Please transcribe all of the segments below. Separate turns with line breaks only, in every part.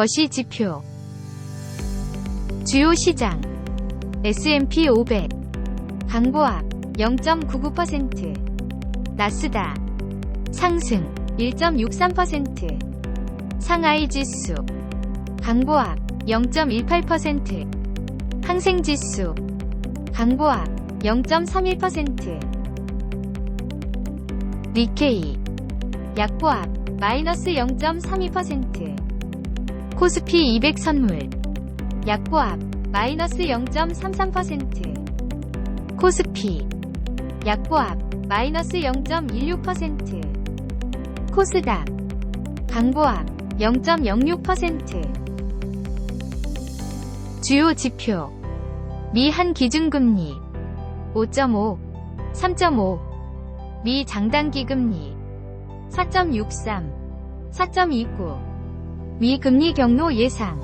거시 지표. 주요 시장. S&P 500 강보합 0.99% 나스다 상승 1.63% 상하이 지수. 강보합 0.18% 항생 지수. 강보합 0.31% 니케이. 약보합 마이너스 0.32% 코스피 200 선물. 약보합 마이너스 0.33% 코스피 약보합 마이너스 0.16% 코스닥 강보합 0.06% 주요 지표. 미 한 기준금리 5.5 3.5 미 장단기 금리 4.63 4.29 미 금리 경로 예상.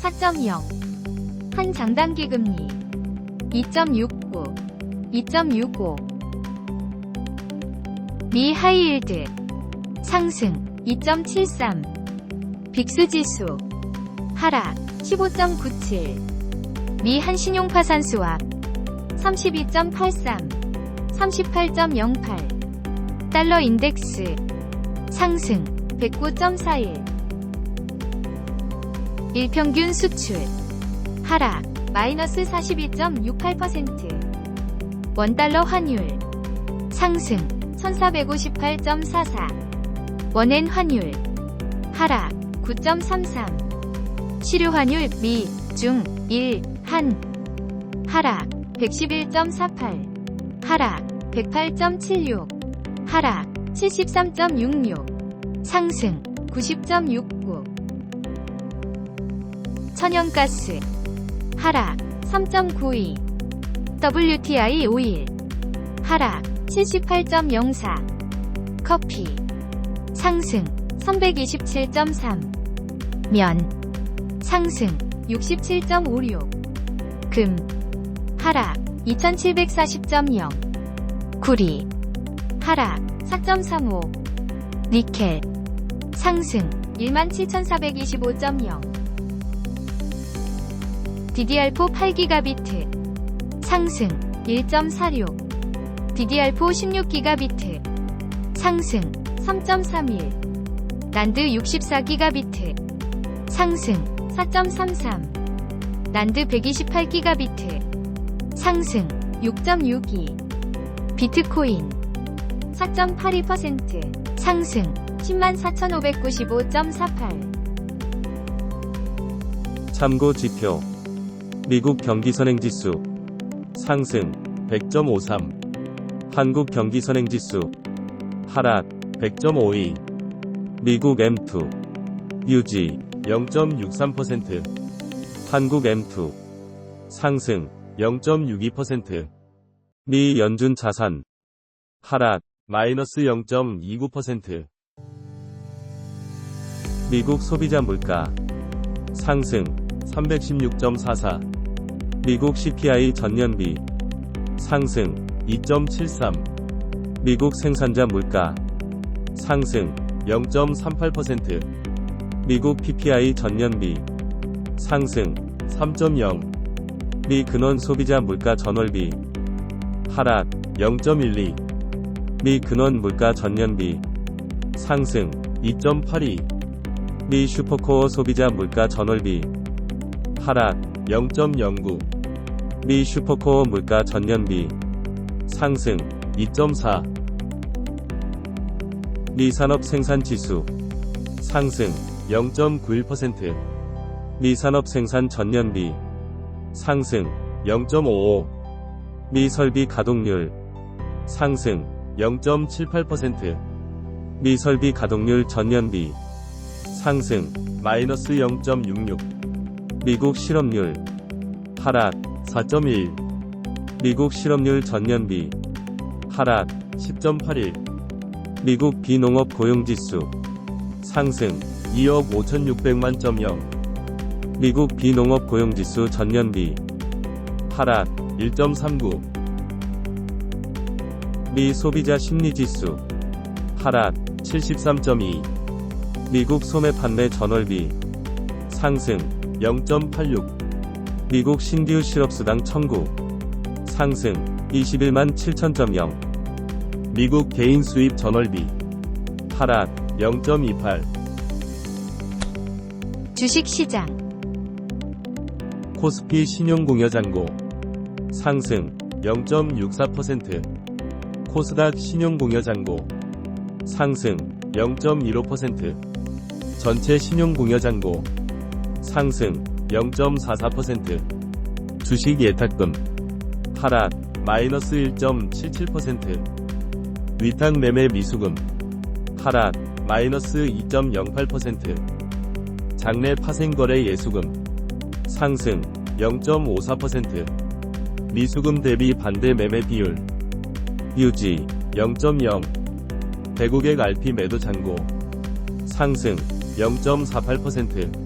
4.0 한 장단기 금리. 2.69 2.65 미 하이힐드. 상승. 2.73 빅스 지수. 하락. 15.97 미 한신용파산 수합 32.83 38.08 달러 인덱스. 상승. 109.41 일평균 수출. 하락 마이너스 42.68% 원달러 환율. 상승 1458.44 원엔 환율. 하락 9.33 시료 환율 미, 중, 일, 한. 하락 111.48 하락 108.76 하락 73.66 상승 90.69 천연가스 하락 3.92 WTI 오일 하락 78.04 커피 상승 327.3 면 상승 67.56 금 하락 2740.0 구리 하락 4.35 니켈 상승 17,425.0 DDR4 8기가비트. 상승 1.46 DDR4 16기가비트. 상승 3.31 난드 64기가비트. 상승 4.33 난드 128기가비트. 상승 6.62 비트코인 4.82% 상승 104,595.48
참고 지표 미국 경기선행지수 상승 100.53 한국 경기선행지수 하락 100.52 미국 M2 유지 0.63% 한국 M2 상승 0.62%. 미 연준 자산 하락 마이너스 0.29%. 미국 소비자 물가 상승 316.44. 미국 CPI 전년비 상승 2.73. 미국 생산자 물가 상승 0.38%. 미국 PPI 전년비 상승 3.0. 미 근원 소비자 물가 전월비 하락 0.12 미 근원 물가 전년비 상승 2.82미 슈퍼코어 소비자 물가 전월비 하락 0.09 미 슈퍼코어 물가 전년비 상승 2.4 미 산업 생산 지수 상승 0.91%. 미 산업 생산 전년비 상승 0.55. 미 설비 가동률 상승 0.78%. 미 설비 가동률 전년비 상승 마이너스 0.66. 미국 실업률 하락 4.1. 미국 실업률 전년비. 하락. 10.81. 미국 비농업 고용지수. 상승. 2억 5,600만 점 0. 미국 비농업 고용지수 전년비. 하락. 1.39. 미 소비자 심리지수. 하락. 73.2. 미국 소매 판매 전월비.
상승. 0.86 미국 신규 실업수당 청구. 상승 21만 7천점0 미국 개인 수입 전월비. 하락 0.28
주식시장,
코스피 신용공여잔고. 상승 0.64% 코스닥 신용공여잔고. 상승 0.15% 전체 신용공여잔고. 상승 0.44% 주식 예탁금 하락 마이너스 1.77% 위탁 매매 미수금 하락 마이너스 2.08% 장내 파생거래 예수금 상승 0.54% 미수금 대비 반대 매매 비율 유지 0.0 대국액 RP 매도 잔고 상승 0.48%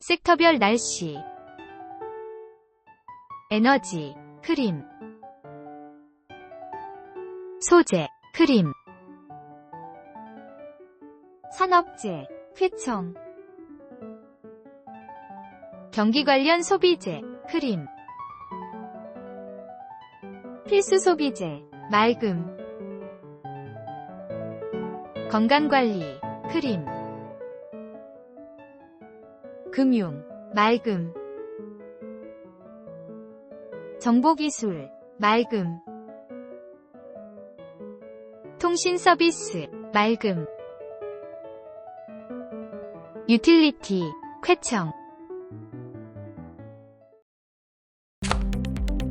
섹터별 날씨, 에너지, 크림, 소재, 크림, 산업재, 쾌청, 경기 관련 소비재, 크림, 필수 소비재, 맑음, 건강관리, 크림, 금융, 맑음, 정보기술, 맑음, 통신 서비스, 맑음, 유틸리티, 쾌청,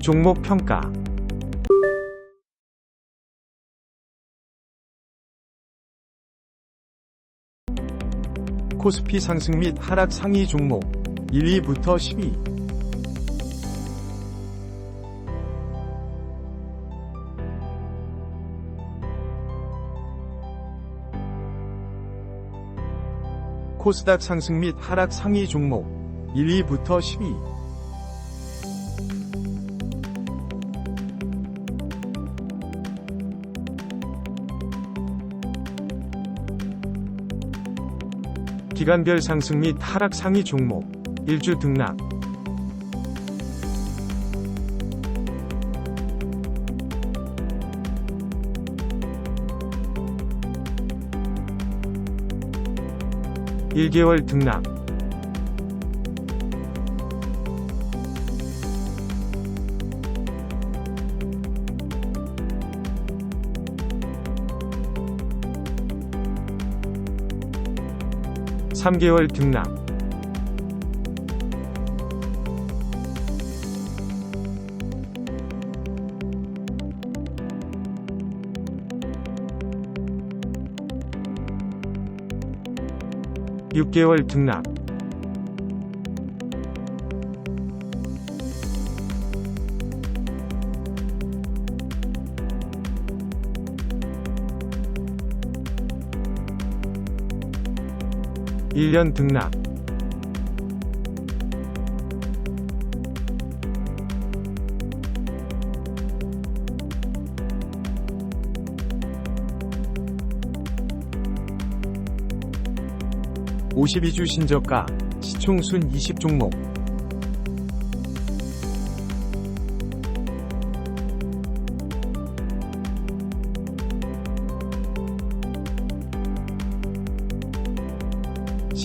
종목 평가 코스피 상승 및 하락 상위 종목 1위부터 10위. 코스닥 상승 및 하락 상위 종목 1위부터 10위 기간별 상승 및 하락 상위 종목 1주 등락. (1개월) 등락 (3개월) 등락. (6개월) 등락 1년 등락. (52주) 신저가 시총순 20종목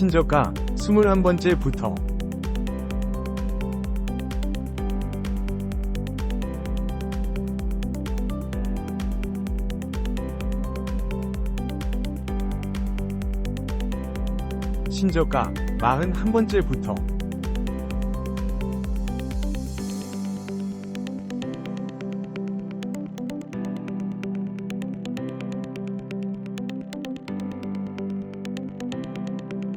신저가 21번째부터. 신저가 41번째부터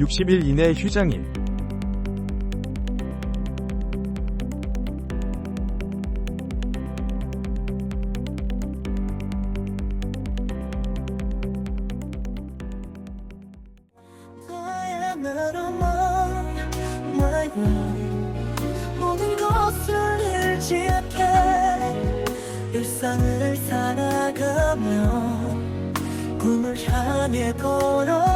(60일) 이내 휴장일
일상을 살아가며 꿈을 향해 걸어